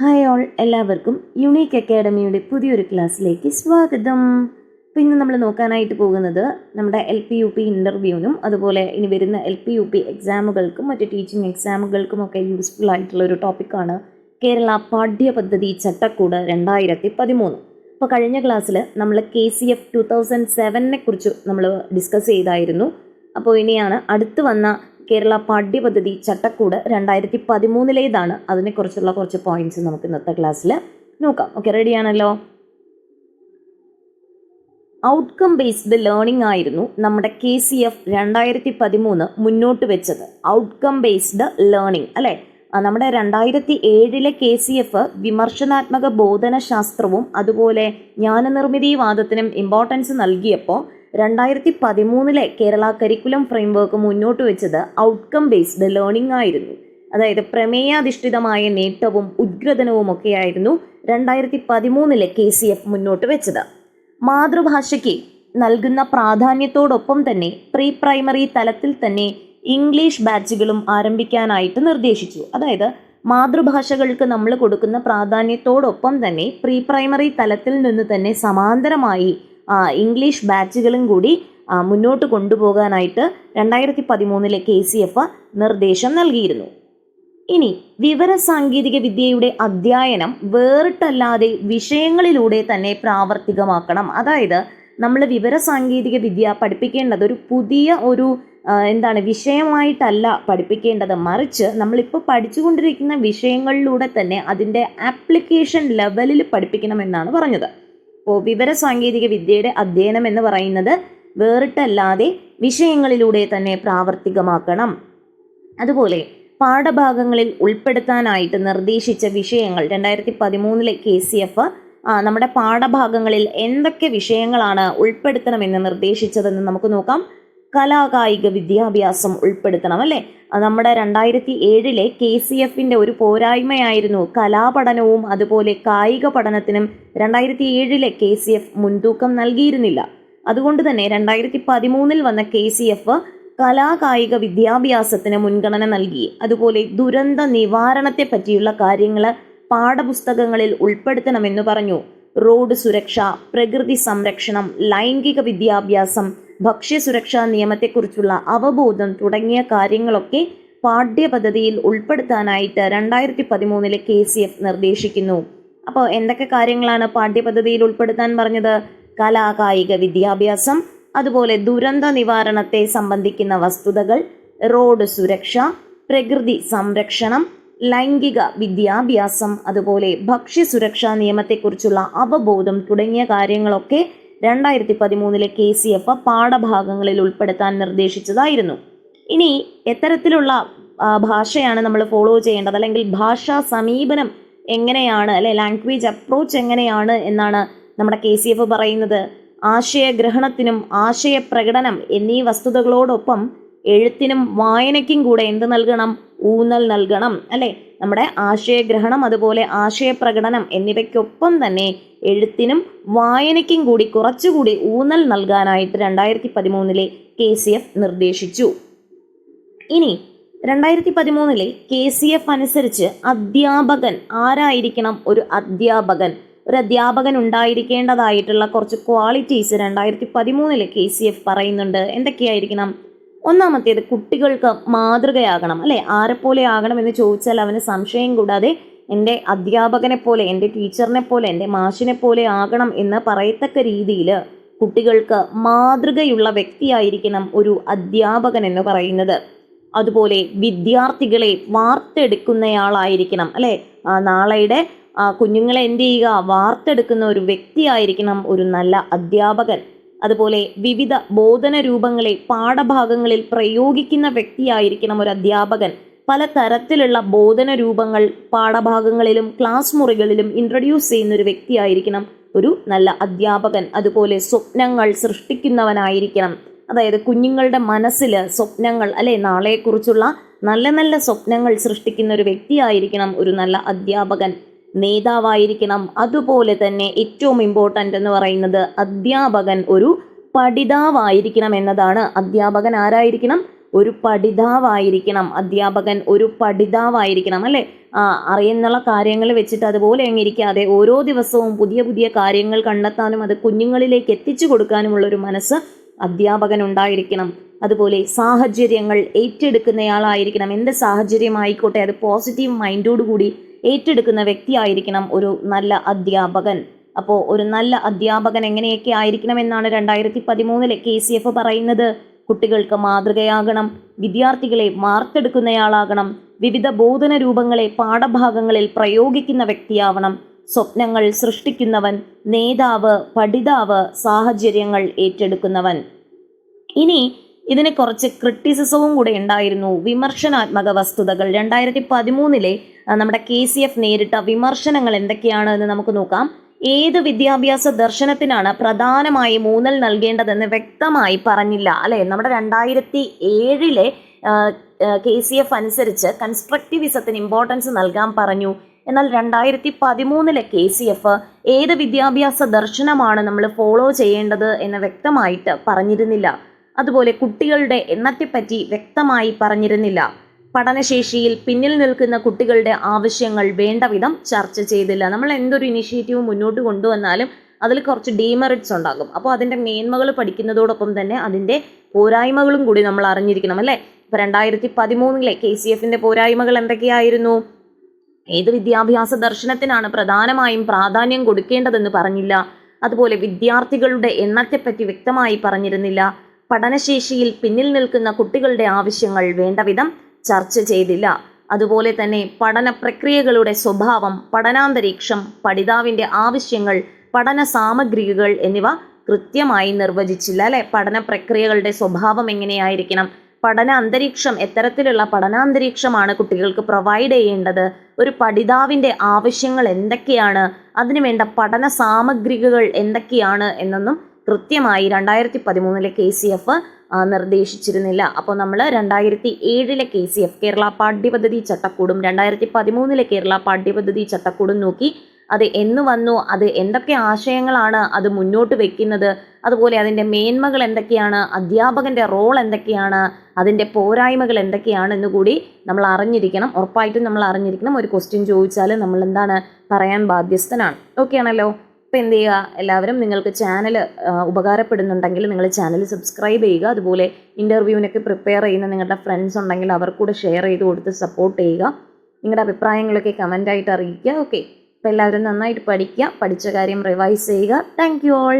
Hi all എല്ലാവർക്കും unique അക്കാഡമിയുടെ പുതിയൊരു ക്ലാസ്സിലേക്ക് സ്വാഗതം. അപ്പോൾ ഇന്ന് നമ്മൾ നോക്കാനായിട്ട് പോകുന്നത് നമ്മുടെ എൽ പി യു പി ഇന്റർവ്യൂവിനും അതുപോലെ ഇനി വരുന്ന എൽ പി യു പി എക്സാമുകൾക്കും മറ്റ് ടീച്ചിങ് എക്സാമുകൾക്കും ഒക്കെ യൂസ്ഫുൾ ആയിട്ടുള്ള ഒരു ടോപ്പിക്കാണ് കേരള പാഠ്യപദ്ധതി ചട്ടക്കൂട് രണ്ടായിരത്തി പതിമൂന്ന് അപ്പോൾ കഴിഞ്ഞ ക്ലാസ്സിൽ നമ്മൾ K C F two thousand സെവനെ കുറിച്ച് നമ്മൾ ഡിസ്കസ് ചെയ്തായിരുന്നു. അപ്പോൾ ഇനിയാണ് അടുത്ത് വന്ന കേരള പാഠ്യപദ്ധതി ചട്ടക്കൂട് രണ്ടായിരത്തി പതിമൂന്നിലേതാണ് അതിനെക്കുറിച്ചുള്ള കുറച്ച് പോയിന്റ്സ് നമുക്ക് ഇന്നത്തെ ക്ലാസ്സിൽ നോക്കാം. ഓക്കെ റെഡിയാണല്ലോ ഔട്ട്കം ബേസ്ഡ് ലേണിംഗ് ആയിരുന്നു നമ്മുടെ കെ സി എഫ് രണ്ടായിരത്തി പതിമൂന്ന് മുന്നോട്ട് വെച്ചത്. ഔട്ട്കം ബേസ്ഡ് ലേണിംഗ് അല്ലേ? നമ്മുടെ രണ്ടായിരത്തി ഏഴിലെ കെ സി എഫ് വിമർശനാത്മക ബോധനശാസ്ത്രവും അതുപോലെ ജ്ഞാനനിർമ്മിതിവാദത്തിനും ഇമ്പോർട്ടൻസ് നൽകിയപ്പോൾ രണ്ടായിരത്തി പതിമൂന്നിലെ കേരള കരിക്കുലം ഫ്രെയിംവർക്ക് മുന്നോട്ട് വെച്ചത് ഔട്ട്കം ബേസ്ഡ് ലേണിംഗ് ആയിരുന്നു. അതായത് പ്രമേയാധിഷ്ഠിതമായ നേട്ടവും ഉദ്ഗ്രഥനവും ഒക്കെയായിരുന്നു രണ്ടായിരത്തി പതിമൂന്നിലെ കെ സി എഫ് മുന്നോട്ട് വെച്ചത്. മാതൃഭാഷയ്ക്ക് നൽകുന്ന പ്രാധാന്യത്തോടൊപ്പം തന്നെ പ്രീ പ്രൈമറി തലത്തിൽ തന്നെ ഇംഗ്ലീഷ് ബാച്ചുകളും ആരംഭിക്കാനായിട്ട് നിർദ്ദേശിച്ചു. അതായത് മാതൃഭാഷകൾക്ക് നമ്മൾ കൊടുക്കുന്ന പ്രാധാന്യത്തോടൊപ്പം തന്നെ പ്രീ പ്രൈമറി തലത്തിൽ നിന്ന് തന്നെ സമാന്തരമായി ഇംഗ്ലീഷ് ബാച്ചുകളും കൂടി മുന്നോട്ട് കൊണ്ടുപോകാനായിട്ട് രണ്ടായിരത്തി പതിമൂന്നിലെ കെ സി എഫ് നിർദ്ദേശം നൽകിയിരുന്നു. ഇനി വിവര സാങ്കേതിക വിദ്യയുടെ അധ്യയനം വേറിട്ടല്ലാതെ വിഷയങ്ങളിലൂടെ തന്നെ പ്രാവർത്തികമാക്കണം. അതായത് നമ്മൾ വിവര സാങ്കേതിക വിദ്യ പഠിപ്പിക്കേണ്ടത് ഒരു പുതിയ ഒരു എന്താണ് വിഷയമായിട്ടല്ല പഠിപ്പിക്കേണ്ടത്. മറിച്ച് നമ്മളിപ്പോൾ പഠിച്ചുകൊണ്ടിരിക്കുന്ന വിഷയങ്ങളിലൂടെ തന്നെ അതിന്റെ ആപ്ലിക്കേഷൻ ലെവലിൽ പഠിപ്പിക്കണമെന്നാണ് പറഞ്ഞത്. അപ്പോൾ വിവരസാങ്കേതിക വിദ്യയുടെ അധ്യയനം എന്ന് പറയുന്നത് വേറിട്ടല്ലാതെ വിഷയങ്ങളിലൂടെ തന്നെ പ്രാവർത്തികമാക്കണം. അതുപോലെ പാഠഭാഗങ്ങളിൽ ഉൾപ്പെടുത്താനായിട്ട് നിർദ്ദേശിച്ച വിഷയങ്ങൾ രണ്ടായിരത്തി പതിമൂന്നിലെ കെ സി എഫ് നമ്മുടെ പാഠഭാഗങ്ങളിൽ എന്തൊക്കെ വിഷയങ്ങളാണ് ഉൾപ്പെടുത്തണമെന്ന് നിർദ്ദേശിച്ചതെന്ന് നമുക്ക് നോക്കാം. കലാകായിക വിദ്യാഭ്യാസം ഉൾപ്പെടുത്തണം അല്ലേ? നമ്മുടെ രണ്ടായിരത്തി ഏഴിലെ കെ സി എഫിന്റെ ഒരു പോരായ്മയായിരുന്നു കലാപഠനവും അതുപോലെ കായിക പഠനത്തിനും രണ്ടായിരത്തി ഏഴിലെ കെ സി എഫ് മുൻതൂക്കം നൽകിയിരുന്നില്ല. അതുകൊണ്ട് തന്നെ രണ്ടായിരത്തി പതിമൂന്നിൽ വന്ന കെ സി എഫ് കലാകായിക വിദ്യാഭ്യാസത്തിന് മുൻഗണന നൽകി. അതുപോലെ ദുരന്ത നിവാരണത്തെ പറ്റിയുള്ള കാര്യങ്ങൾ പാഠപുസ്തകങ്ങളിൽ ഉൾപ്പെടുത്തണമെന്ന് പറഞ്ഞു. റോഡ് സുരക്ഷ പ്രകൃതി സംരക്ഷണം ലൈംഗിക വിദ്യാഭ്യാസം ഭക്ഷ്യസുരക്ഷാ നിയമത്തെക്കുറിച്ചുള്ള അവബോധം തുടങ്ങിയ കാര്യങ്ങളൊക്കെ പാഠ്യപദ്ധതിയിൽ ഉൾപ്പെടുത്താനായിട്ട് രണ്ടായിരത്തി പതിമൂന്നിലെ കെ സി എഫ് നിർദ്ദേശിക്കുന്നു. അപ്പോൾ എന്തൊക്കെ കാര്യങ്ങളാണ് പാഠ്യപദ്ധതിയിൽ ഉൾപ്പെടുത്താൻ പറഞ്ഞത്? കലാകായിക വിദ്യാഭ്യാസം അതുപോലെ ദുരന്ത നിവാരണത്തെ സംബന്ധിക്കുന്ന വസ്തുതകൾ റോഡ് സുരക്ഷ പ്രകൃതി സംരക്ഷണം ലൈംഗിക വിദ്യാഭ്യാസം അതുപോലെ ഭക്ഷ്യസുരക്ഷാ നിയമത്തെക്കുറിച്ചുള്ള അവബോധം തുടങ്ങിയ കാര്യങ്ങളൊക്കെ രണ്ടായിരത്തി പതിമൂന്നിലെ കെ സി എഫ് പാഠഭാഗങ്ങളിൽ ഉൾപ്പെടുത്താൻ നിർദ്ദേശിച്ചതായിരുന്നു. ഇനി എത്തരത്തിലുള്ള ഭാഷയാണ് നമ്മൾ ഫോളോ ചെയ്യേണ്ടത്. അല്ലെങ്കിൽ ഭാഷാ സമീപനം എങ്ങനെയാണ് അല്ലെ ലാംഗ്വേജ് അപ്രോച്ച് എങ്ങനെയാണ് എന്നാണ് നമ്മുടെ കെ സി എഫ് പറയുന്നത്. ആശയഗ്രഹണത്തിനും ആശയപ്രകടനം എന്നീ വസ്തുതകളോടൊപ്പം എഴുത്തിനും വായനയ്ക്കും കൂടെ എന്ത് നൽകണം? ഊന്നൽ നൽകണം അല്ലെ? നമ്മുടെ ആശയഗ്രഹണം അതുപോലെ ആശയപ്രകടനം എന്നിവയ്ക്കൊപ്പം തന്നെ എഴുത്തിനും വായനയ്ക്കും കൂടി കുറച്ചുകൂടി ഊന്നൽ നൽകാനായിട്ട് രണ്ടായിരത്തി പതിമൂന്നിലെ കെ സി എഫ് നിർദ്ദേശിച്ചു. ഇനി രണ്ടായിരത്തി പതിമൂന്നിലെ കെ സി എഫ് അനുസരിച്ച് അധ്യാപകൻ ആരായിരിക്കണം? ഒരു അധ്യാപകൻ. ഒരു അധ്യാപകൻ ഉണ്ടായിരിക്കേണ്ടതായിട്ടുള്ള കുറച്ച് ക്വാളിറ്റീസ് രണ്ടായിരത്തി പതിമൂന്നിലെ കെ സി എഫ് പറയുന്നുണ്ട്. എന്തൊക്കെയായിരിക്കണം? ഒന്നാമത്തേത് കുട്ടികൾക്ക് മാതൃകയാകണം അല്ലെ? ആരെപ്പോലെ ആകണം എന്ന് ചോദിച്ചാൽ അവന് സംശയം കൂടാതെ എന്റെ അധ്യാപകനെ പോലെ എന്റെ ടീച്ചറിനെ പോലെ എന്റെ മാഷിനെ പോലെ ആകണം എന്ന് പറയത്തക്ക രീതിയിൽ കുട്ടികൾക്ക് മാതൃകയുള്ള വ്യക്തിയായിരിക്കണം ഒരു അധ്യാപകൻ എന്ന് പറയുന്നത്. അതുപോലെ വിദ്യാർത്ഥികളെ വാർത്തെടുക്കുന്നയാളായിരിക്കണം അല്ലെ? നാളെയുടെ കുഞ്ഞുങ്ങളെ എന്ത് ചെയ്യുക? വാർത്തെടുക്കുന്ന ഒരു വ്യക്തിയായിരിക്കണം ഒരു നല്ല അധ്യാപകൻ. അതുപോലെ വിവിധ ബോധന രൂപങ്ങളെ പാഠഭാഗങ്ങളിൽ പ്രയോഗിക്കുന്ന വ്യക്തിയായിരിക്കണം ഒരു അധ്യാപകൻ. പല തരത്തിലുള്ള ബോധന രൂപങ്ങൾ പാഠഭാഗങ്ങളിലും ക്ലാസ് മുറികളിലും ഇൻട്രൊഡ്യൂസ് ചെയ്യുന്ന ഒരു വ്യക്തിയായിരിക്കണം ഒരു നല്ല അധ്യാപകൻ. അതുപോലെ സ്വപ്നങ്ങൾ സൃഷ്ടിക്കുന്നവനായിരിക്കണം. അതായത് കുഞ്ഞുങ്ങളുടെ മനസ്സിൽ സ്വപ്നങ്ങൾ അല്ലെ നാളെക്കുറിച്ചുള്ള നല്ല നല്ല സ്വപ്നങ്ങൾ സൃഷ്ടിക്കുന്ന ഒരു വ്യക്തിയായിരിക്കണം ഒരു നല്ല അധ്യാപകൻ. നേതാവായിരിക്കണം. അതുപോലെ തന്നെ ഏറ്റവും ഇമ്പോർട്ടന്റ് എന്ന് പറയുന്നത് അധ്യാപകൻ ഒരു പഠിതാവായിരിക്കണം എന്നതാണ്. അധ്യാപകൻ ആരായിരിക്കണം? ഒരു പഠിതാവായിരിക്കണം. അധ്യാപകൻ ഒരു പഠിതാവായിരിക്കണം അല്ലേ? ആ അറിയുന്നുള്ള കാര്യങ്ങൾ വെച്ചിട്ട് അതുപോലെ അങ്ങ് ഇരിക്കാതെ ഓരോ ദിവസവും പുതിയ പുതിയ കാര്യങ്ങൾ കണ്ടെത്താനും അത് കുഞ്ഞുങ്ങളിലേക്ക് എത്തിച്ചു കൊടുക്കാനുമുള്ള ഒരു മനസ്സ് അധ്യാപകൻ ഉണ്ടായിരിക്കണം. അതുപോലെ സാഹചര്യങ്ങൾ ഏറ്റെടുക്കുന്നയാളായിരിക്കണം. എന്ത് സാഹചര്യമായിക്കോട്ടെ അത് പോസിറ്റീവ് മൈൻഡോട് കൂടി ഏറ്റെടുക്കുന്ന വ്യക്തിയായിരിക്കണം ഒരു നല്ല അധ്യാപകൻ. അപ്പോൾ ഒരു നല്ല അധ്യാപകൻ എങ്ങനെയൊക്കെ ആയിരിക്കണം എന്നാണ് രണ്ടായിരത്തി പതിമൂന്നിലെ കെ സി എഫ് പറയുന്നത്. കുട്ടികൾക്ക് മാതൃകയാകണം വിദ്യാർത്ഥികളെ വാർത്തെടുക്കുന്നയാളാകണം വിവിധ ബോധന രൂപങ്ങളെ പാഠഭാഗങ്ങളിൽ പ്രയോഗിക്കുന്ന വ്യക്തിയാവണം. സ്വപ്നങ്ങൾ സൃഷ്ടിക്കുന്നവൻ നേതാവ് പഠിതാവ് സാഹചര്യങ്ങൾ ഏറ്റെടുക്കുന്നവൻ. ഇനി ഇതിന് കുറച്ച് ക്രിട്ടിസിസവും കൂടെ ഉണ്ടായിരുന്നു. വിമർശനാത്മക വസ്തുതകൾ. രണ്ടായിരത്തി പതിമൂന്നിലെ നമ്മുടെ കെ സി എഫ് നേരിട്ട വിമർശനങ്ങൾ എന്തൊക്കെയാണ് എന്ന് നമുക്ക് നോക്കാം. ഏത് വിദ്യാഭ്യാസ ദർശനത്തിനാണ് പ്രധാനമായും ഊന്നൽ നൽകേണ്ടതെന്ന് വ്യക്തമായി പറഞ്ഞില്ല അല്ലെ? നമ്മുടെ രണ്ടായിരത്തി ഏഴിലെ കെ സി എഫ് അനുസരിച്ച് കൺസ്ട്രക്റ്റിവിസത്തിന് ഇമ്പോർട്ടൻസ് നൽകാൻ പറഞ്ഞു. എന്നാൽ രണ്ടായിരത്തി പതിമൂന്നിലെ കെ സി എഫ് ഏത് വിദ്യാഭ്യാസ ദർശനമാണ് നമ്മൾ ഫോളോ ചെയ്യേണ്ടത് എന്ന് വ്യക്തമായിട്ട് പറഞ്ഞിരുന്നില്ല. അതുപോലെ കുട്ടികളുടെ എണ്ണത്തെപ്പറ്റി വ്യക്തമായി പറഞ്ഞിരുന്നില്ല. പഠനശേഷിയിൽ പിന്നിൽ നിൽക്കുന്ന കുട്ടികളുടെ ആവശ്യങ്ങൾ വേണ്ട വിധം ചർച്ച ചെയ്തില്ല. നമ്മൾ എന്തൊരു ഇനിഷ്യേറ്റീവ് മുന്നോട്ട് കൊണ്ടുവന്നാലും അതിൽ കുറച്ച് ഡീമെറിറ്റ്സ് ഉണ്ടാകും. അപ്പോൾ അതിന്റെ മേന്മകൾ പഠിക്കുന്നതോടൊപ്പം തന്നെ അതിന്റെ പോരായ്മകളും കൂടി നമ്മൾ അറിഞ്ഞിരിക്കണം അല്ലേ? ഇപ്പോൾ രണ്ടായിരത്തി പതിമൂന്നിലെ കെ സി എഫിന്റെ പോരായ്മകൾ എന്തൊക്കെയായിരുന്നു? ഏത് വിദ്യാഭ്യാസ ദർശനത്തിനാണ് പ്രധാനമായും പ്രാധാന്യം കൊടുക്കേണ്ടതെന്ന് പറഞ്ഞില്ല. അതുപോലെ വിദ്യാർത്ഥികളുടെ എണ്ണത്തെപ്പറ്റി വ്യക്തമായി പറഞ്ഞിരുന്നില്ല. പഠനശേഷിയിൽ പിന്നിൽ നിൽക്കുന്ന കുട്ടികളുടെ ആവശ്യങ്ങൾ വേണ്ടവിധം ചർച്ച ചെയ്തില്ല. അതുപോലെ തന്നെ പഠന പ്രക്രിയകളുടെ സ്വഭാവം പഠനാന്തരീക്ഷം പഠിതാവിന്റെ ആവശ്യങ്ങൾ പഠന സാമഗ്രികൾ എന്നിവ കൃത്യമായി നിർവചിച്ചില്ല അല്ലെ? പഠന പ്രക്രിയകളുടെ സ്വഭാവം എങ്ങനെയായിരിക്കണം? പഠന അന്തരീക്ഷം എത്തരത്തിലുള്ള പഠനാന്തരീക്ഷമാണ് കുട്ടികൾക്ക് പ്രൊവൈഡ് ചെയ്യേണ്ടത്. ഒരു പഠിതാവിന്റെ ആവശ്യങ്ങൾ എന്തൊക്കെയാണ്? അതിനുവേണ്ട പഠന സാമഗ്രികൾ എന്തൊക്കെയാണ്? എന്നൊന്നും കൃത്യമായി രണ്ടായിരത്തി പതിമൂന്നിലെ കെ സി എഫ് നിർദ്ദേശിച്ചിരുന്നില്ല. അപ്പോൾ നമ്മൾ രണ്ടായിരത്തി ഏഴിലെ കെ സി എഫ് കേരള പാഠ്യപദ്ധതി ചട്ടക്കൂടും രണ്ടായിരത്തി പതിമൂന്നിലെ കേരള പാഠ്യപദ്ധതി ചട്ടക്കൂടും നോക്കി അത് എന്ന് വന്നു അത് എന്തൊക്കെ ആശയങ്ങളാണ് അത് മുന്നോട്ട് വെക്കുന്നത് അതുപോലെ അതിന്റെ മേന്മകൾ എന്തൊക്കെയാണ് അധ്യാപകന്റെ റോൾ എന്തൊക്കെയാണ് അതിന്റെ പോരായ്മകൾ എന്തൊക്കെയാണ് എന്ന് കൂടി നമ്മൾ അറിഞ്ഞിരിക്കണം. ഉറപ്പായിട്ടും നമ്മൾ അറിഞ്ഞിരിക്കണം. ഒരു ക്വസ്റ്റ്യൻ ചോദിച്ചാൽ നമ്മൾ എന്താണ് പറയാൻ ബാധ്യസ്ഥനാണ്. ഓക്കെ ആണല്ലോ? അപ്പോൾ എന്ത് ചെയ്യുക എല്ലാവരും നിങ്ങൾക്ക് ചാനൽ ഉപകാരപ്പെടുന്നുണ്ടെങ്കിൽ നിങ്ങൾ ചാനൽ സബ്സ്ക്രൈബ് ചെയ്യുക. അതുപോലെ ഇന്റർവ്യൂവിനൊക്കെ പ്രിപ്പയർ ചെയ്യുന്ന നിങ്ങളുടെ ഫ്രണ്ട്സ് ഉണ്ടെങ്കിൽ അവർക്കൂടെ ഷെയർ ചെയ്ത് കൊടുത്ത് സപ്പോർട്ട് ചെയ്യുക. നിങ്ങളുടെ അഭിപ്രായങ്ങളൊക്കെ കമന്റായിട്ട് അറിയിക്കുക. ഓക്കെ അപ്പോൾ എല്ലാവരും നന്നായിട്ട് പഠിക്കുക. പഠിച്ച കാര്യം റിവൈസ് ചെയ്യുക. Thank you all